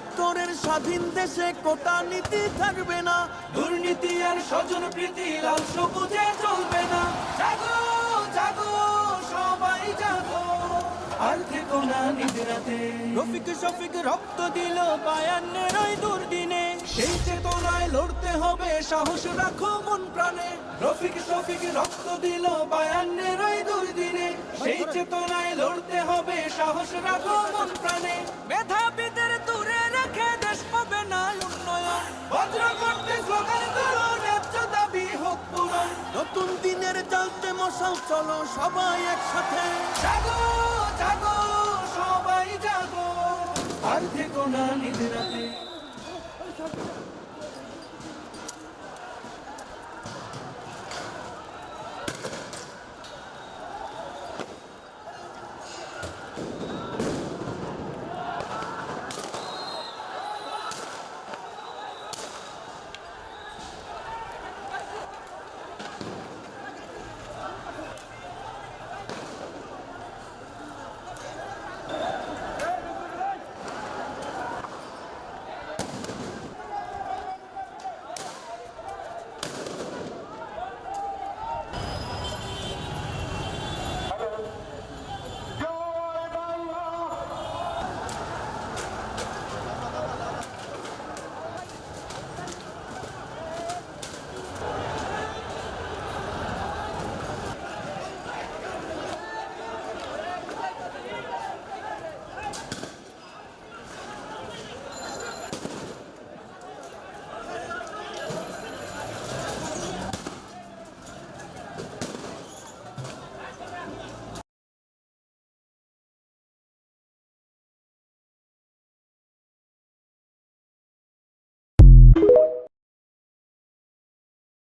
একাত্তরের স্বাধীন দেশে কোটা নীতি থাকবে না। দুর্নীতি আর স্বজন প্রীতি লাল সবুজে চলবে না। জাগো জাগো সবাই জাগো। আর থেকো না নিদ্রাতে রফিক শফিক রক্ত দিল বায়ান্নের ওই দুর্দিনে। সেই চেতনায় লড়তে হবে সাহস রাখো মন প্রাণে। রফিক শফিক রক্ত দিল বায়ান্নের ওই দুর্দিনে। সেই চেতনায় লড়তে হবে সাহস রাখো মন প্রাণে। মেধাবীদের দূরে বজ্র করতে স্লোগান ন্যায্য দাবি হোক পূরণ। নতুন দিনের চলতে মশাল চলো সবাই একসাথে। জাগো জাগো সবাই জাগো। আর থেকো না নিদ্রাতে